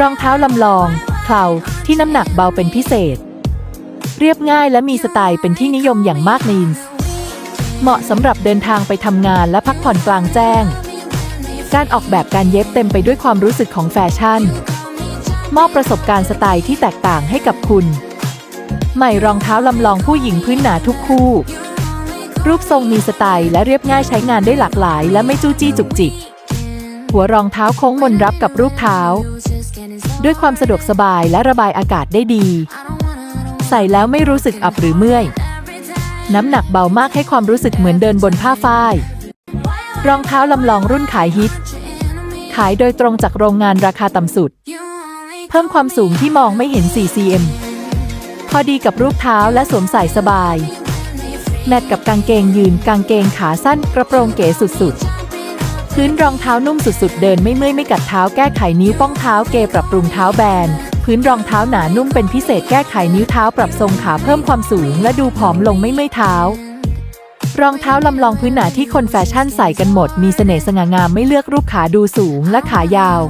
รองเท้าลำลองเพลาที่น้ำหนักเบาเป็นพิเศษ เรียบง่ายและมีสไตล์เป็นที่นิยมอย่างมากในอินส์เหมาะสำหรับเดินทางไปทำงานและพักผ่อนกลางแจ้ง การออกแบบการเย็บเต็มไปด้วยความรู้สึกของแฟชั่น มอบประสบการณ์สไตล์ที่แตกต่างให้กับคุณ ใหม่รองเท้าลำลองผู้หญิงพื้นหนาทุกคู่ รูปทรงมีสไตล์และเรียบง่ายใช้งานได้หลากหลาย และไม่จู้จี้จุกจิก หัวรองเท้าโค้งมนรับกับรูปเท้า ด้วยความสะดวกสบายและระบายอากาศได้ดี ใส่แล้วไม่รู้สึกอับหรือเมื่อย น้ำหนักเบามากให้ความรู้สึกเหมือนเดินบนผ้าฝ้าย รองเท้าลำลองรุ่นขายฮิต ขายโดยตรงจากโรงงานราคาต่ำสุด เพิ่มความสูงที่มองไม่เห็น 4 cm พอดีกับรูปเท้าและสวมใส่สบาย แมทกับกางเกงยืนกางเกงขาสั้นกระโปรงเก๋สุดๆ พื้นรองเท้านุ่มสุดๆ เดินไม่เมื่อยไม่กัดเท้าแก้ไขนิ้วป้องเท้าเกปรับปรุงเท้าแบน พื้นรองเท้าหนานุ่มเป็นพิเศษแก้ไขนิ้วเท้าปรับทรงขาเพิ่มความสูงและดูผอมลงไม่เมื่อยเท้ารองเท้าลำลองพื้นหนาที่คนแฟชั่นใส่กันหมด มีเสน่ห์สง่างามไม่เลือกรูปขาดูสูงและขายาว